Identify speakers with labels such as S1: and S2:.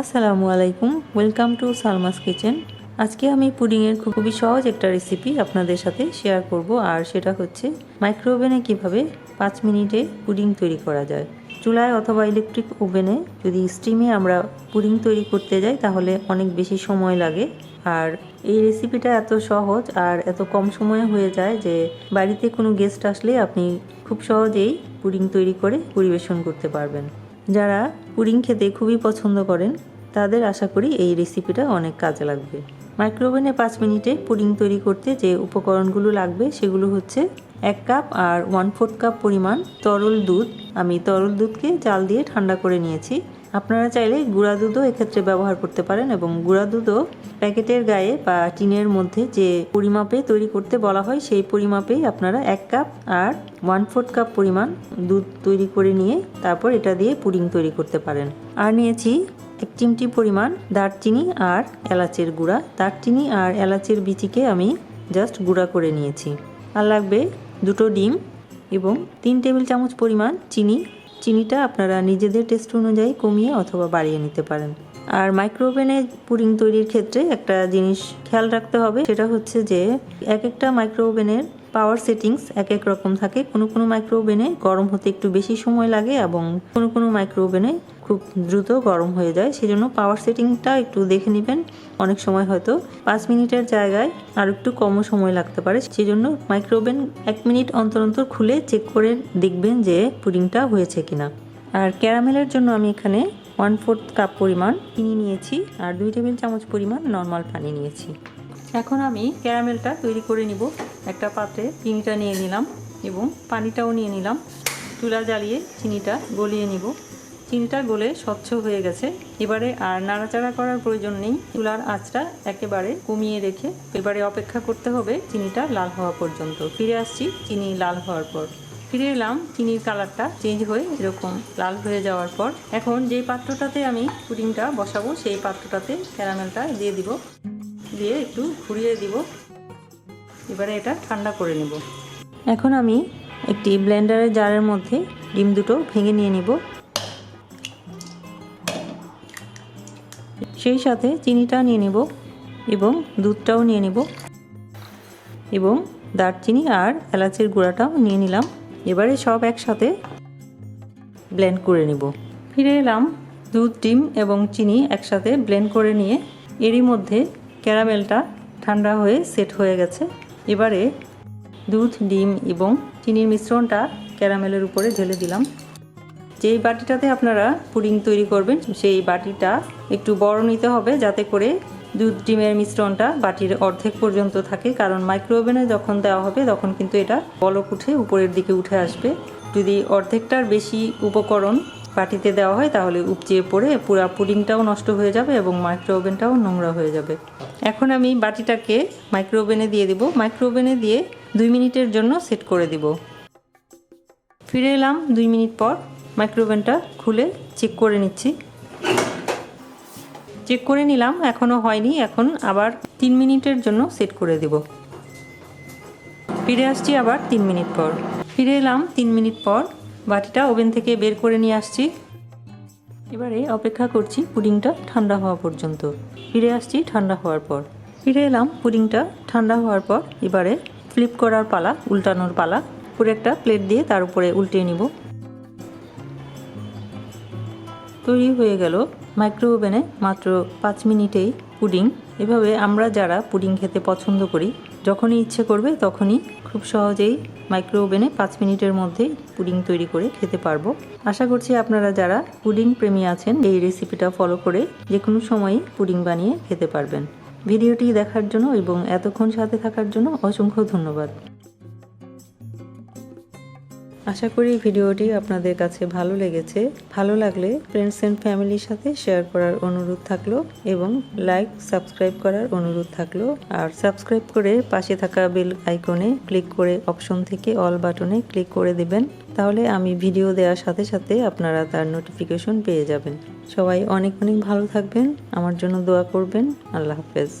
S1: আসসালামু আলাইকুম welcome to Salma's kitchen আজকে আমি পুডিংয়ের খুবই সহজ একটা রেসিপি আপনাদের সাথে শেয়ার করব, আর সেটা হচ্ছে মাইক্রোওভেনে কীভাবে পাঁচ মিনিটে পুডিং তৈরি করা যায়। চুলায় অথবা ইলেকট্রিক ওভেনে যদি স্টিমে আমরা পুডিং তৈরি করতে যাই, তাহলে অনেক বেশি সময় লাগে। আর এই রেসিপিটা এত সহজ আর এত কম সময়ে হয়ে যায় যে বাড়িতে কোনো গেস্ট আসলে আপনি খুব সহজেই পুডিং তৈরি করে পরিবেশন করতে পারবেন। যারা পুডিং খেতে খুবই পছন্দ করেন, তাদের আশা করি এই রেসিপিটা অনেক কাজে লাগবে। মাইক্রোওভেনে পাঁচ মিনিটে পুডিং তৈরি করতে যে উপকরণগুলো লাগবে, সেগুলো হচ্ছে এক কাপ আর ওয়ান ফোর্থ কাপ পরিমাণ তরল দুধ। আমি তরল দুধকে জাল দিয়ে ঠান্ডা করে নিয়েছি। আপনারা চাইলে গুঁড়া দুধও এক্ষেত্রে ব্যবহার করতে পারেন এবং গুঁড়া দুধও প্যাকেটের গায়ে বা টিনের মধ্যে যে পরিমাপে তৈরি করতে বলা হয়, সেই পরিমাপেই আপনারা এক কাপ আর ওয়ান ফোর্থ কাপ পরিমাণ দুধ তৈরি করে নিয়ে তারপর এটা দিয়ে পুডিং তৈরি করতে পারেন। আর নিয়েছি এক চিমটি পরিমাণ দারচিনি আর এলাচের গুঁড়া। দারচিনি আর এলাচের বিচিকে আমি জাস্ট গুঁড়া করে নিয়েছি। আর লাগবে দুটো ডিম এবং তিন টেবিল চামচ পরিমাণ চিনি। চিনিটা আপনারা নিজেদের টেস্ট অনুযায়ী কমিয়ে অথবা বাড়িয়ে নিতে পারেন। আর মাইক্রোওভেনে পুডিং তৈরির ক্ষেত্রে একটা জিনিস খেয়াল রাখতে হবে, সেটা হচ্ছে যে এক একটা মাইক্রোওভেনের পাওয়ার সেটিংস এক এক রকম থাকে। কোনো কোনো মাইক্রোওভেনে গরম হতে একটু বেশি সময় লাগে এবং কোনো কোনো মাইক্রোওভেনে খুব দ্রুত গরম হয়ে যায়, সেজন্য পাওয়ার সেটিংটা একটু দেখে নেবেন। অনেক সময় হয়তো পাঁচ মিনিটের জায়গায় আর একটু কমও সময় লাগতে পারে, সেজন্য মাইক্রোওভেন এক মিনিট অন্তর অন্তর খুলে চেক করে দেখবেন যে পুডিংটা হয়েছে কিনা। আর ক্যারামেলের জন্য আমি এখানে ওয়ান ফোর্থ কাপ পরিমাণ চিনি নিয়েছি আর দুই টেবিল চামচ পরিমাণ নর্মাল পানি নিয়েছি। এখন আমি ক্যারামেলটা তৈরি করে নিব। একটা পাত্রে চিনিটা নিয়ে নিলাম এবং পানিটাও নিয়ে নিলাম। চুলা জ্বালিয়ে চিনিটা গলিয়ে নিব। চিনিটা গলে স্বচ্ছ হয়ে গেছে। এবারে আর নাড়াচাড়া করার প্রয়োজন নেই। চুলার আঁচটা একেবারে কমিয়ে রেখে এবারে অপেক্ষা করতে হবে চিনিটা লাল হওয়া পর্যন্ত। ফিরে আসছি চিনি লাল হওয়ার পর। ফিরে এলাম, চিনির কালারটা চেঞ্জ হয়ে এরকম লাল হয়ে যাওয়ার পর। এখন যে পাত্রটাতে আমি পুডিংটা বসাবো, সেই পাত্রটাতে ক্যারামেলটা দিয়ে দিব। দিয়ে একটু ঘুরিয়ে দিব। এবারে এটা ঠান্ডা করে নেব। এখন আমি একটি ব্লেন্ডারের জারের মধ্যে ডিম দুটো ভেঙে নিয়ে নিব। সেই সাথে চিনিটা নিয়ে নেব এবং দুধটাও নিয়ে নেব এবং দারচিনি আর এলাচের গুঁড়াটাও নিয়ে নিলাম। এবারে সব একসাথে ব্লেন্ড করে নিব। ফিরে এলাম, দুধ, ডিম এবং চিনি একসাথে ব্লেন্ড করে নিয়ে এরই মধ্যে ক্যারামেলটা ঠান্ডা হয়ে সেট হয়ে গেছে। এবারে দুধ, ডিম এবং চিনির মিশ্রণটা ক্যারামেলের উপরে ঢেলে দিলাম। যেই বাটিটাতে আপনারা পুডিং তৈরি করবেন, সেই বাটিটা একটু বড় নিতে হবে যাতে করে দুধ ডিমের মিশ্রণটা বাটির অর্ধেক পর্যন্ত থাকে। কারণ মাইক্রোওভেনে যখন দেওয়া হবে, তখন কিন্তু এটা বলক উঠে উপরের দিকে উঠে আসবে। যদি অর্ধেকটার বেশি উপকরণ বাটিতে দেওয়া হয়, তাহলে উপচিয়ে পড়ে পুরা পুডিংটাও নষ্ট হয়ে যাবে এবং মাইক্রোওভেনটাও নোংরা হয়ে যাবে। এখন আমি বাটিটাকে মাইক্রোওভেনে দিয়ে দিব। মাইক্রোওভেনে দিয়ে দুই মিনিটের জন্য সেট করে দিব। ফিরে এলাম দুই মিনিট পর। মাইক্রোওভেনটা খুলে চেক করে নিচ্ছি। চেক করে নিলাম, এখনও হয়নি, এখন আবার তিন মিনিটের জন্য সেট করে দেব। ফিরে আসছি আবার তিন মিনিট পর। ফিরে এলাম তিন মিনিট পর, বাটিটা ওভেন থেকে বের করে নিয়ে আসছি। এবারে অপেক্ষা করছি পুডিংটা ঠান্ডা হওয়া পর্যন্ত। ফিরে আসছি ঠান্ডা হওয়ার পর। ফিরে এলাম পুডিংটা ঠান্ডা হওয়ার পর, এবারে ফ্লিপ করার পালা, উল্টানোর পালা পুরো একটা প্লেট দিয়ে তার উপরে উল্টিয়ে নিব। তৈরি হয়ে গেল মাইক্রো ওভেনে মাত্র পাঁচ মিনিটেই পুডিং। এভাবে আমরা যারা পুডিং খেতে পছন্দ করি, যখনই ইচ্ছে করবে তখনই খুব সহজেই মাইক্রো ওভেনে পাঁচ মিনিটের মধ্যেই পুডিং তৈরি করে খেতে পারব। আশা করছি আপনারা যারা পুডিং প্রেমী আছেন, এই রেসিপিটা ফলো করে যে কোনো সময়ই পুডিং বানিয়ে খেতে পারবেন। ভিডিওটি দেখার জন্য এবং এতক্ষণ সাথে থাকার জন্য অসংখ্য ধন্যবাদ। আশা করি ভিডিওটি আপনাদের কাছে ভালো লেগেছে। ভালো লাগলে ফ্রেন্ডস অ্যান্ড ফ্যামিলির সাথে শেয়ার করার অনুরোধ থাকল এবং লাইক সাবস্ক্রাইব করার অনুরোধ থাকল। আর সাবস্ক্রাইব করে পাশে থাকা বেল আইকনে ক্লিক করে অপশন থেকে অল বাটনে ক্লিক করে দেবেন। তাহলে আমি ভিডিও দেওয়ার সাথে সাথে আপনারা তার নোটিফিকেশন পেয়ে যাবেন। সবাই অনেক অনেক ভালো থাকবেন। আমার জন্য দোয়া করবেন। আল্লাহ হাফেজ।